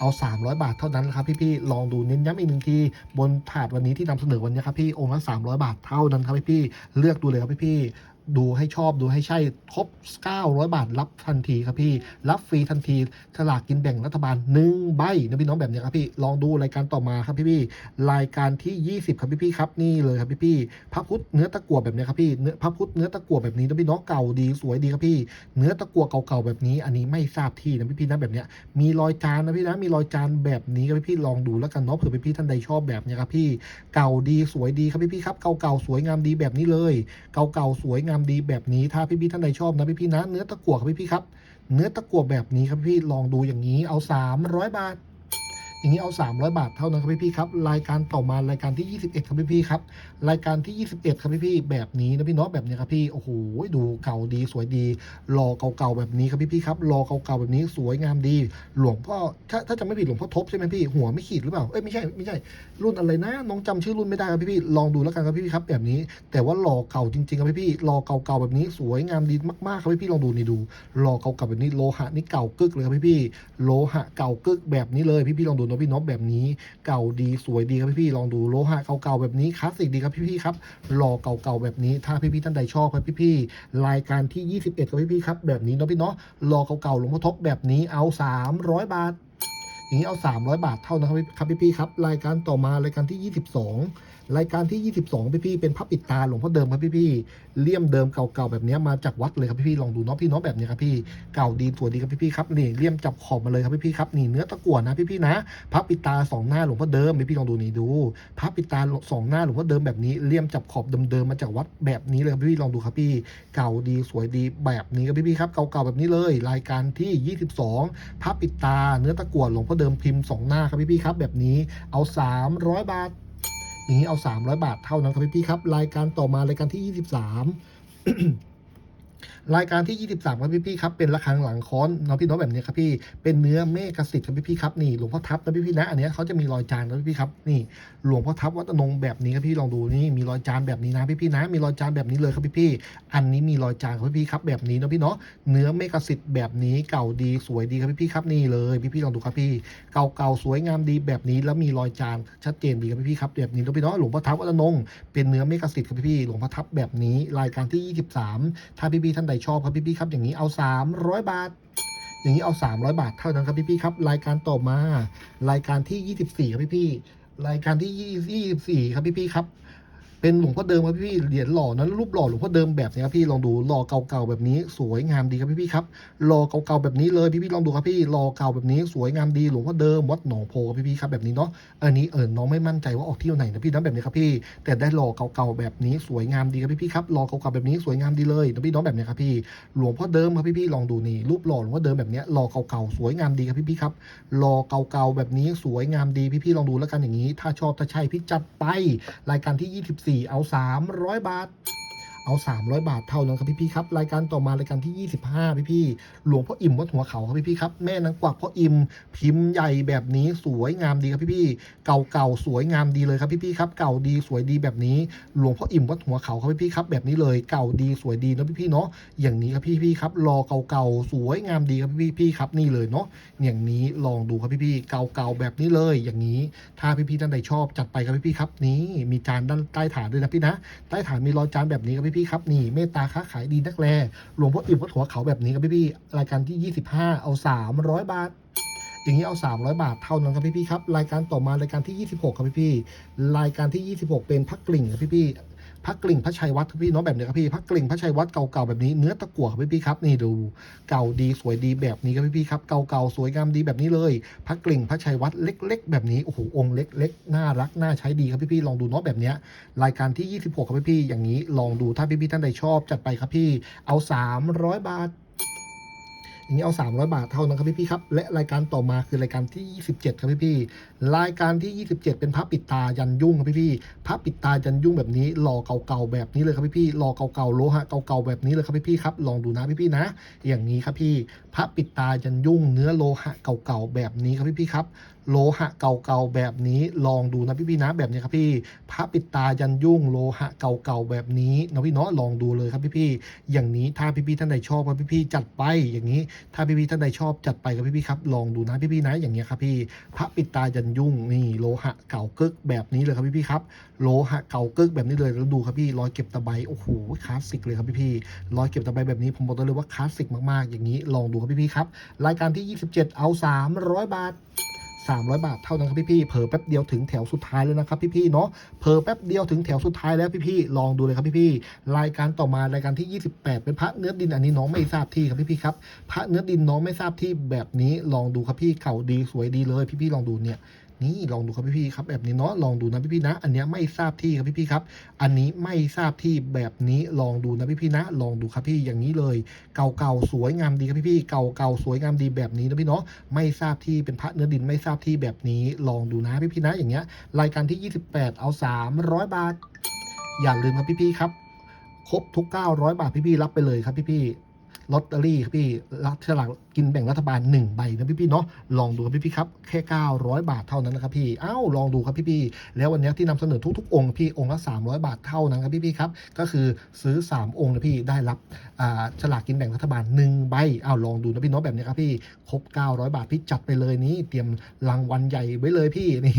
เอา 300 บาทเท่านั้นครับพี่ๆลองดูเน้นย้ำอีกหนึ่งทีบนถาดวันนี้ที่นำเสนอวันนี้ครับพี่องค์ละ300 บาทเท่านั้นครับพี่ๆเลือกดูเลยครับพี่ๆ ดูให้ชอบดูให้ใช่ครบ 900 บาทรับทันทีครับพี่ รับฟรีทันทีสลากกินแบ่งรัฐบาล1ใบนะพี่น้องแบบนี้ครับพี่ ลองดูรายการต่อมาครับพี่ๆรายการที่ 20 ครับพี่ๆครับนี่เลยครับพี่ๆพระพุทธเนื้อตะกั่วแบบนี้ครับพี่เนื้อพระพุทธเนื้อตะกั่วแบบนี้นะพี่น้องเก่าดีสวยดีครับพี่ เนื้อตะกั่วเก่าๆแบบนี้ อันนี้ไม่ทราบที่นะพี่ๆนะแบบเนี้ยมีรอยจานนะพี่นะมีรอยจานแบบนี้ครับพี่ๆลองดูแล้วกันเนาะเผื่อพี่ๆท่านใดชอบแบบนี้ครับพี่ เก่าดีสวยดีครับพี่ๆครับเก่าๆสวยงามดีแบบนี้เลย เก่าๆสวยงามดีแบบนี้ถ้าพี่ๆท่านใดชอบนะพี่ๆนะเนื้อตะกั่วครับพี่ๆครับ เนื้อตะกั่วแบบนี้ครับพี่ลองดูอย่างนี้เอา 300 บาท อย่างนี้เอา 300 บาทเท่านั้นครับพี่ๆครับรายการต่อมารายการที่ 21 ครับพี่ๆครับรายการที่ 21 ครับพี่ๆแบบนี้นะพี่เนาะแบบนี้ครับพี่โอ้โหดูเก่าดีสวยดีรอเก่าๆแบบนี้ครับพี่ๆครับรอเก่าๆแบบนี้สวยงามดี หลวงพ่อถ้าถ้าจำไม่ผิดหลวงพ่อทบใช่ไหมพี่หัวไม่ขีดหรือเปล่าเอ้ยไม่ใช่ไม่ใช่ รุ่นอะไรนะน้องจำชื่อรุ่นไม่ได้ครับพี่ๆลองดูแล้วกันครับพี่ๆครับแบบนี้ แต่ว่าหล่อเก่าจริงๆครับพี่ๆรอเก่าๆแบบนี้สวยงามดีมากๆครับพี่ๆลองดูนี่ดูรอเก่าๆแบบนี้โลหะนี่เก่ากึกเลยครับพี่โลหะเก่ากึกแบบนี้เลยพี่ๆลองดูนะพี่นบแบบนี้ เก่าดีสวยดีครับพี่ๆลองดูโลหะเก่าๆแบบนี้คลาสสิกดีครับพี่ๆครับรอเก่าๆแบบนี้ ถ้าพี่ๆท่านใดชอบครับพี่ๆรายการที่ 21ครับพี่ๆครับแบบนี้เนาะพี่เนาะรอเก่าๆหลวงพ่อทบแบบนี้เอา 300 บาทอย่างนี้เอา 300 บาทเท่านะครับครับพี่ๆครับรายการต่อมารายการที่ 22 รายการที่ 22 พี่ๆเป็นพับปิดตาหลวงพ่อเดิมครับพี่ๆเลี่ยมเดิมเก่าๆแบบนี้มาจากวัดเลยครับพี่ๆลองดูเนาะพี่เนาะแบบนี้ครับพี่เก่าดีสวยดีครับพี่ๆครับนี่เลี่ยมจับขอบมาเลยครับพี่ๆครับนี่เนื้อตะกั่วนะพี่ๆนะพับปิดตาสองหน้าหลวงพ่อเดิมพี่ๆลองดูนี่ดูพับปิดตาสองหน้าหลวงพ่อเดิมแบบนี้เลี่ยมจับขอบเดิมๆมาจากวัดแบบนี้เลยครับพี่ๆลองดูครับพี่เก่าดีสวยดีแบบนี้ครับพี่ๆครับเก่าๆแบบนี้เลย รายการที่ 22พับปิดตาเนื้อตะกั่วหลวงพ่อเดิมพิมพ์สองหน้าครับพี่ๆครับแบบนี้เอา 300 บาท อย่างนี้เอา 300 บาทเท่านั้นครับพี่ๆครับ รายการต่อมารายการที่ 23 รายการที่ 23 ครับพี่ๆครับเป็นระฆังหลังค้อนเนาะพี่น้องแบบนี้ครับพี่เป็นเนื้อเมฆสิทธิ์ครับพี่ๆครับนี่หลวงพ่อทับนะพี่ๆนะอันนี้เขาจะมีรอยจานนะพี่ๆครับนี่หลวงพ่อทับวัดอนงแบบนี้ครับพี่ลองดูนี่มีรอยจานแบบนี้นะพี่ๆนะ มีรอยจานแบบนี้เลยครับพี่ๆอันนี้มีรอยจานครับพี่ๆครับแบบนี้นะพี่เนาะเนื้อเมฆสิทธิ์แบบนี้เก่าดีสวยดีครับพี่ๆครับนี่เลยพี่ๆลองดูครับพี่เก่าๆสวยงามดีแบบนี้แล้วมีรอยจานชัดเจนดีครับพี่ๆครับแบบนี้นะพี่เนาะหลวงพ่อทับวัดอนงเป็นเนื้อเมฆสิทธิ์ครับพี่ๆหลวงพ่อทับแบบนี้รายการที่ 23 ถ้าพี่ๆท่านใดชอบครับพี่พี่ครับ อย่างนี้เอา 300 บาท อย่างนี้เอา 300 บาทเท่านั้นครับพี่พี่ครับ รายการต่อมา รายการที่ 24 ครับพี่พี่รายการที่ 24 ครับพี่พี่ครับ เป็นหลวงพ่อเดิมครับพี่เหรียญหล่อนั้นรูปหล่อหลวงพ่อเดิมแบบนี้ครับพี่ลองดูหล่อเก่าๆแบบนี้สวยงามดีครับพี่ๆครับหล่อเก่าๆแบบนี้เลยพี่ๆลองดูครับพี่หล่อเก่าแบบนี้สวยงามดีหลวงพ่อเดิมวัดหนองโพครับพี่ๆครับแบบนี้เนาะอันนี้เออน้องไม่มั่นใจว่าออกเที่ยวไหนนะพี่น้องแบบนี้ครับพี่แต่ได้หล่อเก่าๆแบบนี้สวยงามดีครับพี่ๆครับหล่อเก่าๆแบบนี้สวยงามดีเลยนะพี่น้องแบบนี้ครับพี่หลวงพ่อเดิมครับพี่ๆลองดูนี่รูปหล่อหลวงพ่อเดิมแบบนี้หล่อเก่าๆสวยงามดีครับพี่ๆครับรอเก่าๆแบบนี้สวยงามดีพี่ๆลองดูแล้วกันอย่างนี้ ถ้าชอบถ้าใช่พี่จัดไปรายการที่ 24 4 เอา 300 บาท เอา 300 บาทเท่านั้นครับพี่ๆครับรายการต่อมารายการที่ 25 พี่ๆหลวงพ่ออิ่มวัดหัวเขาครับพี่ๆครับแม่นางกวักพ่ออิ่มพิมพ์ใหญ่แบบนี้สวยงามดีครับพี่ๆเก่าๆสวยงามดีเลยครับพี่ๆครับเก่าดีสวยดีแบบนี้ หลวงพ่ออิ่มวัดหัวเขาครับพี่ๆครับแบบนี้เลยเก่าดีสวยดีเนาะพี่ๆเนาะอย่างนี้ครับพี่ๆครับรอเก่าๆสวยงามดีครับพี่ๆครับนี่เลยเนาะอย่างนี้ลองดูครับพี่ๆเก่าๆแบบนี้เลยอย่างนี้ ถ้าพี่ๆท่านใดชอบจัดไปครับพี่ๆครับนี่มีจานด้านใต้ฐานด้วยนะพี่นะ ใต้ฐานมีรอยจานแบบนี้ครับพี่ครับนี่เมตตาค้าขายดีนักแลหลวงพ่ออิ่มวัดหัวเขาแบบนี้ครับพี่ๆรายการที่ 25 เอา 300 บาท อย่างนี้เอา 300 บาทเท่านั้นครับพี่ๆครับรายการต่อมารายการที่ 26 ครับพี่ๆรายการที่ 26 เป็นพักกลิ่งครับพี่ๆ พระกลิ่งพระชัยวัดครับพี่เนาะแบบนี้ครับพี่พระกลิ่งพระชัยวัดเก่าๆแบบนี้เนื้อตะกั่วครับพี่ครับนี่ดูเก่าดีสวยดีแบบนี้ครับพี่ครับเก่าๆสวยงามดีแบบนี้เลย พระกลิ่งพระชัยวัดเล็ก ๆ แบบนี้โอ้โหองค์เล็ก ๆ น่ารักน่าใช้ดีครับพี่ๆลองดูเนาะแบบเนี้ยรายการที่ 26 ครับพี่ๆอย่างนี้ลองดูถ้าพี่ๆท่านใดชอบจัดไปครับพี่เอา 300 บาท อย่างนี้เอา 300 บาทเท่านั้นครับพี่พี่ครับและรายการต่อมาคือรายการที่ 27 ครับพี่พี่รายการที่ 27 เป็นพระปิดตายันยุ่งครับพี่พี่พระปิดตายันยุ่งแบบนี้หล่อเก่าๆแบบนี้เลยครับพี่ๆหล่อเก่าๆโลหะเก่าๆแบบนี้เลยครับพี่พี่ครับลองดูนะพี่พี่นะ อย่างนี้ครับพี่พระปิดตายันยุ่งเนื้อโลหะเก่าๆแบบนี้ครับพี่พี่ครับโลหะเก่าๆแบบนี้ ลองดูนะพี่ๆนะแบบนี้ครับพี่พระปิดตายันยุ่งโลหะเก่าๆแบบนี้นะพี่เนาะลองดูเลยครับพี่ๆอย่างนี้ถ้าพี่ๆท่านใดชอบครับพี่ๆจัดไปอย่างนี้ ถ้าพี่ๆท่านใดชอบจัดไปครับพี่ๆครับ ลองดูนะพี่ๆนะอย่างเงี้ยครับพี่พระปิดตายันยุ่งนี่โลหะเก่ากึกแบบนี้เลยครับพี่ๆครับ โลหะเก่ากึกแบบนี้เลยแล้วดูครับพี่รอยเก็บตะไบโอ้โหคลาสสิกเลยครับพี่ๆรอยเก็บตะไบแบบนี้ผมบอกได้เลยว่าคลาสสิกมากๆ อย่างนี้ลองดูครับพี่ๆครับรายการที่ 27 เอา 300 บาท 300 บาทเท่านั้นครับพี่ๆเผลอแป๊บเดียวถึงแถวสุดท้ายแล้วนะครับพี่ๆเนาะเผลอแป๊บเดียวถึงแถวสุดท้ายแล้วพี่ๆลองดูเลยครับพี่ๆรายการต่อมารายการที่ 28 เป็นพระเนื้อดินอันนี้น้องไม่ทราบที่ครับพี่ๆครับพระเนื้อดินน้องไม่ทราบที่แบบนี้ลองดูครับพี่เข่าดีสวยดีเลย พี่ๆลองดูเนี่ย นี่ลองดูครับพี่ๆครับแบบนี้เนาะลองดูนะพี่ๆนะ อันนี้ไม่ทราบที่ครับพี่ๆครับ อันนี้ไม่ทราบที่แบบนี้ลองดูนะพี่ๆนะ ลองดูครับพี่อย่างนี้เลย เก่าๆสวยงามดีครับพี่ๆเก่าๆสวยงามดีแบบนี้นะพี่เนาะไม่ทราบที่เป็นพระเนื้อดินไม่ทราบที่แบบนี้ลองดูนะพี่ๆนะอย่างเงี้ยรายการที่ 28 เอา 300 บาท อย่าลืมครับพี่ๆครับครบทุก 900 บาทพี่ๆรับไปเลยครับพี่ๆ ลอตเตอรี่ครับพี่รับฉลากกินแบ่งรัฐบาล 1 ใบนะพี่ๆเนาะลองดูครับพี่ๆครับแค่ 900 บาทเท่านั้นนะครับพี่อ้าวลองดูครับพี่ๆแล้ววันนี้ที่นำเสนอทุกๆองค์พี่องค์ละ 300 บาทเท่านั้นครับพี่ๆครับก็คือซื้อ 3 องค์นะพี่ได้รับฉลากกินแบ่งรัฐบาล 1 ใบอ้าวลองดูนะพี่เนาะแบบนี้ครับพี่ครบ 900 บาทพี่จัดไปเลยนี่เตรียมรางวัลใหญ่ไว้เลยพี่นี่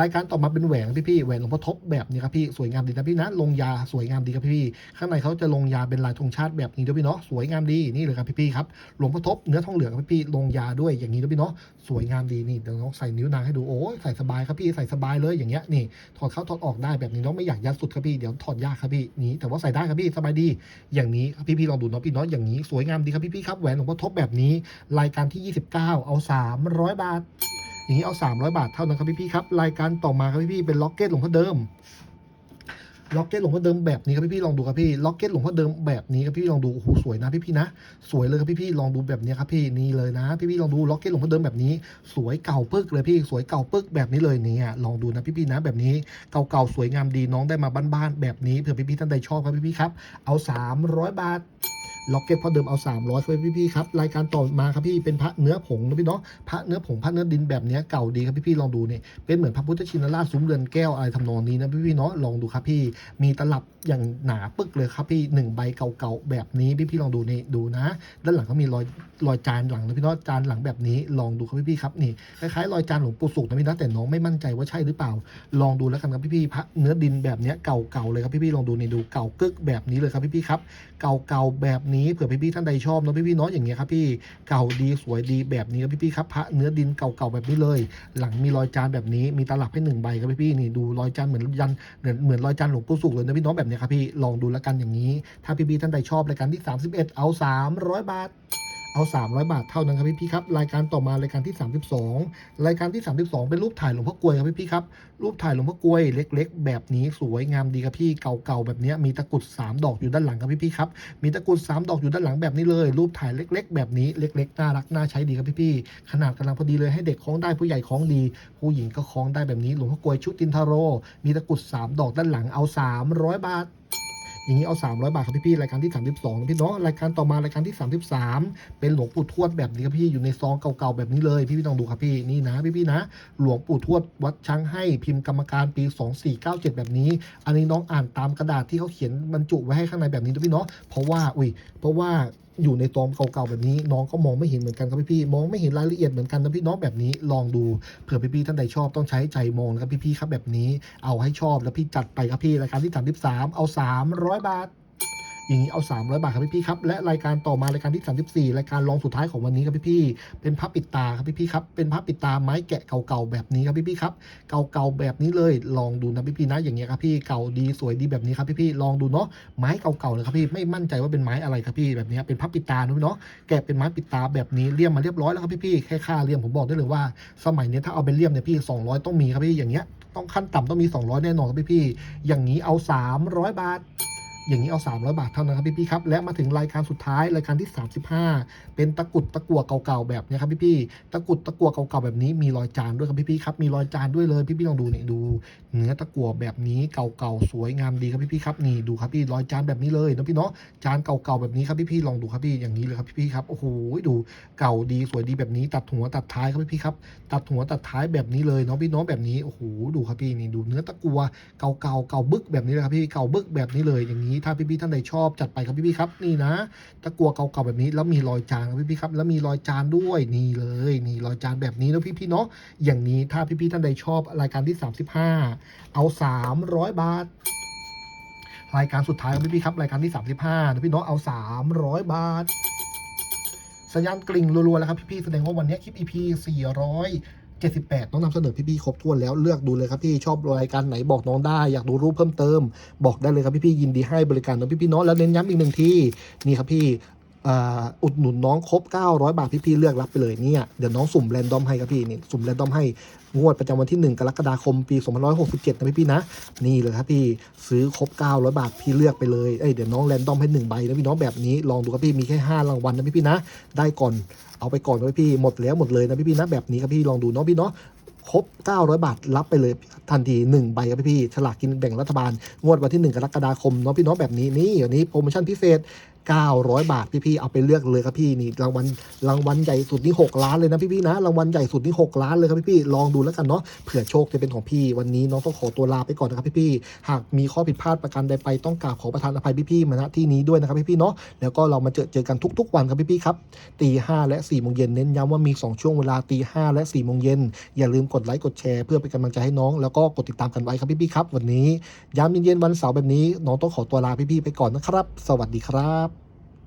รายการต่อมาเป็นแหวนพี่ๆแหวนหลวงพ่อทบแบบนี้ครับพี่สวยงามดีนะพี่นะลงยาสวยงามดีครับพี่ข้างในเขาจะลงยาเป็นลายธงชาติแบบนี้ด้วยพี่เนาะสวยงามดีนี่เลยครับพี่ๆครับหลวงพ่อทบเนื้อทองเหลืองครับพี่ๆลงยาด้วยอย่างนี้ด้วยพี่เนาะสวยงามดีนี่เดี๋ยวน้องใส่นิ้วนางให้ดูโอ้ยใส่สบายครับพี่ใส่สบายเลยอย่างเงี้ยนี่ถอดเข้าถอดออกได้แบบนี้เนาะไม่อยากยัดสุดครับพี่เดี๋ยวถอดยากครับพี่นี่แต่ว่าใส่ได้ครับพี่สบายดีอย่างนี้ครับพี่ๆลองดูเนาะพี่เนาะอย่างนี้สวยงามดีครับพี่ๆครับแหวนหลวงพ่อทบแบบนี้รายการที่ 29 เอา300บาทอย่างนี้เอา 300 บาทเท่านั้นครับพี่ๆครับรายการต่อมาครับพี่ๆเป็นล็อกเก็ตหลวงพ่อเดิม ล็อกเก็ตหลวงพ่อเดิมแบบนี้ครับพี่ๆลองดูครับพี่ล็อกเก็ตหลวงพ่อเดิมแบบนี้ครับพี่ลองดูโอ้โหสวยนะพี่ๆนะสวยเลยครับพี่ๆลองดูแบบนี้ครับพี่นี่เลยนะ พี่ๆลองดูล็อกเก็ตหลวงพ่อเดิมแบบนี้ สวยเก่าปึกเลยพี่สวยเก่าปึกแบบนี้เลยเนี่ยลองดูนะพี่ๆนะแบบนี้เก่าๆสวยงามดีน้องได้มาบ้านๆแบบนี้เผื่อพี่ๆท่านใดชอบครับพี่ๆครับเอา 300 บาท ล็อกเก็ตพ่อเดิมเอา 300ช่วยพี่ๆครับ รายการต่อมาครับพี่เป็นพระเนื้อผงนะพี่เนาะพระเนื้อผงพระเนื้อดินแบบนี้เก่าดีครับพี่ๆลองดูเนี่ยเป็นเหมือนพระพุทธชินราชซุ้มเรือนแก้วอะไรทำนองนี้นะพี่ๆเนาะลองดูครับพี่ มีตลับอย่างหนาปึกเลยครับพี่หนึ่งใบเก่าๆแบบนี้พี่ๆลองดูนี่ดูนะ ด้านหลังก็มีรอยรอยจานหลังนะพี่เนาะจานหลังแบบนี้ลองดูครับพี่ๆครับนี่คล้ายๆรอยจานหลวงปู่สุขนะพี่นะแต่น้องไม่มั่นใจว่าใช่หรือเปล่า ลองดูแล้วกันครับพี่ๆพระเนื้อดินแบบนี้เก่าๆเลยครับพี่ๆลองดูนี่ดูเก่ากึกแบบนี้เลยครับพี่ๆครับ เก่าๆแบบนี้เผื่อพี่ๆท่านใดชอบเนาะพี่ๆเนาะอย่างเงี้ยครับพี่เก่าดีสวยดีแบบนี้ครับพี่ๆครับพระเนื้อดินเก่าๆแบบนี้เลย หลังมีรอยจานแบบนี้มีตลับให้หนึ่งใบครับพี่ๆนี่ดูรอยจานเหมือนยันเหมือนเหมือนรอยจานหลวงปู่สุกเลยนะพี่น้องแบบเนี้ยครับพี่ลองดูแล้วกันอย่างนี้ ถ้าพี่ๆท่านใดชอบรายการที่ 31 เอา 300 บาท เอา 300 บาทเท่านั้นครับพี่พี่ครับรายการต่อมารายการที่ 32 รายการที่ 32 เป็นรูปถ่ายหลวงพ่อกลวยครับพี่พี่ครับรูปถ่ายหลวงพ่อกลวยเล็ก ๆ แบบนี้สวยงามดีครับพี่เก่าๆแบบนี้มีตะกุด 3 ดอกอยู่ด้านหลังครับพี่พี่ครับมีตะกุด 3 ดอกอยู่ด้านหลังแบบนี้เลย รูปถ่ายเล็ก ๆ แบบนี้เล็ก ๆ น่ารักน่าใช้ดีครับพี่พี่ขนาดกำลังพอดีเลยให้เด็กคล้องได้ผู้ใหญ่คล้องดี ผู้หญิงก็คล้องได้แบบนี้หลวงพ่อกลวยชุดตินทาโรมีตะกุด 3 ดอกด้านหลังเอา 300 บาท อย่างนี้เอา 300 บาทครับพี่ๆรายการที่ 32นะพี่เนาะรายการต่อมารายการที่ 33 เป็นหลวงปู่ทวดแบบนี้ครับพี่อยู่ในซองเก่าๆแบบนี้เลยพี่ๆต้องดูครับพี่นี่นะพี่ๆนะ หลวงปู่ทวดวัดช้างให้พิมพ์กรรมการปี 2497 แบบนี้ อันนี้น้องอ่านตามกระดาษที่เขาเขียนบรรจุไว้ให้ข้างในแบบนี้นะพี่เนาะเพราะว่าอุ้ยเพราะว่า อยู่ในตองเก่าๆแบบนี้ น้องก็มองไม่เห็นเหมือนกันครับพี่ๆมองไม่เห็นรายละเอียดเหมือนกันนะพี่น้องแบบนี้ลองดูเผื่อพี่ๆท่านใดชอบต้องใช้ใจมองนะครับพี่ๆครับแบบนี้เอาให้ชอบแล้วพี่จัดไปครับพี่รายการที่สามที่สามเอาสามร้อยบาท อย่างนี้เอา 300 บาทครับพี่ๆครับ และรายการต่อมารายการที่ 34 รายการรองสุดท้ายของวันนี้ครับพี่ๆเป็นพับปิดตาครับพี่ๆครับ เป็นพับปิดตาไม้แกะเก่าๆแบบนี้ครับพี่ๆครับ เก่าๆแบบนี้เลย ลองดูนะพี่ๆนะ อย่างเงี้ยครับพี่ เก่าดีสวยดีแบบนี้ครับพี่ๆ ลองดูเนาะ ไม้เก่าๆเลยครับพี่ ไม่มั่นใจว่าเป็นไม้อะไรครับพี่ แบบนี้เป็นพับปิดตาเนาะ แกะเป็นไม้ปิดตาแบบนี้เลี่ยมมาเรียบร้อยแล้วครับพี่ๆ แค่ค่าเลี่ยมผมบอกได้เลยว่า สมัยนี้ถ้าเอาไปเลี่ยมเนี่ยพี่ 200 ต้องมีครับพี่ อย่างเงี้ยต้องขั้นต่ำต้องมี 200 แน่นอนครับพี่ๆอย่างนี้เอา 300 บาท อย่างนี้เอา 300 บาทเท่านั้นครับพี่ๆครับ และมาถึงรายการสุดท้ายรายการที่ 35 เป็นตะกุดตะกัวเก่าๆแบบนี้ครับพี่ๆตะกุดตะกัวเก่าๆแบบนี้มีรอยจานด้วยครับพี่ๆครับมีรอยจานด้วยเลยพี่ๆลองดูนี่ดู เนื้อตะกัวแบบนี้เก่าๆสวยงามดีครับพี่ๆครับนี่ดูครับพี่รอยจานแบบนี้เลยนะพี่เนาะจานเก่าๆแบบนี้ครับพี่ๆลองดูครับพี่อย่างนี้เลยครับพี่ๆครับโอ้โหดูเก่าดีสวยดีแบบนี้ตัดหัวตัดท้ายครับพี่ๆครับตัดหัวตัดท้ายแบบนี้เลยเนาะพี่เน้องแบบนี้โอ้โหดูครับพี่นี่ดูเนื้อตะกัวเก่าเก่าเก่าบึกแบบนี้เลยครับพี่เก่าบึกแบบนี้เลยอย่างนี้ถ้าพี่ๆท่านใดชอบจัดไปครับพี่ๆครับ นี่นะตะกัวเก่าๆแบบนี้แล้วมีรอยจานครับพี่ๆครับ แล้วมีรอยจานด้วยนี่เลยนี่รอยจานแบบนี้นะพี่ๆเนาะอย่างนี้ถ้าพี่ๆท่านใดชอบรายการที่ 35 เอา 300 บาทรายการสุดท้ายครับพี่ๆครับรายการที่ 35นะพี่เนาะเอา 300 บาทสัญญาณกลิ่งรัวๆแล้วครับพี่ๆแสดงว่าวันนี้คลิป EP 400 78ต้องนำเสนอพี่ๆครบถ้วนแล้วเลือกดูเลยครับพี่ชอบรายการไหนบอกน้องได้อยากดูรูปเพิ่มเติม บอกได้เลยครับพี่ๆยินดีให้บริการน้องพี่ๆเนาะแล้วเน้นย้ำอีกหนึ่งที่นี่ครับพี่ อุดหนุนน้องครบ 900 บาทพี่ๆเลือกรับไปเลยเนี่ยเดี๋ยวน้องสุ่มแรนดอมให้ครับพี่นี่สุ่มแรนดอมให้งวดประจำวันที่ 1 กรกฎาคมปี2567 นะพี่ๆนะ นี่เลยครับพี่ซื้อครบ 900 บาทพี่เลือกไปเลยเอ้ยเดี๋ยวน้องแรนดอมให้ 1 ใบนะพี่น้องแบบนี้ลองดูครับพี่มีแค่ 5 รางวัลนะพี่ๆนะ ได้ก่อนเอาไปก่อนนะพี่หมดแล้วหมดเลยนะพี่ๆนะแบบนี้ครับพี่ลองดูเนาะพี่เนาะครบ 900 บาท รับไปเลยทันที 1 ใบครับพี่ๆฉลากกินแบ่งรัฐบาล งวดวันที่ 1 กรกฎาคมเนาะพี่น้องแบบนี้นี่เดี๋ยวนี้โปรโมชั่นพิเศษ 900 บาทพี่ๆเอาไปเลือกเลยครับพี่นี่รางวัลรางวัลใหญ่สุดนี่6ล้านเลยนะพี่ๆนะรางวัลใหญ่สุดนี่6ล้านเลยครับพี่ๆลองดูแล้วกันเนาะเผื่อโชคจะเป็นของพี่วันนี้น้องต้องขอตัวลาไปก่อนนะครับพี่ๆหากมีข้อผิดพลาดประการใดไปต้องกราบขอประทานอภัยพี่ๆมาณที่นี้ด้วยนะครับพี่ๆเนาะแล้วก็เรามาเจอเจอกันทุก ๆ วันครับพี่ๆครับตีห้าและ4ี่โมงเย็นเน้นย้ำว่ามี 2 ช่วงเวลาตีห้าและ4ี่โมงเย็นอย่าลืมกดไลค์กดแชร์เพื่อเป็นกำลังใจให้น้องแล้วก็กดติดตามกันไว้ครับพี่ๆครับ วันนี้ยามเย็นๆวันเสาร์แบบนี้ น้องต้องขอตัวลาพี่ๆไปก่อนนะครับ สวัสดีครับ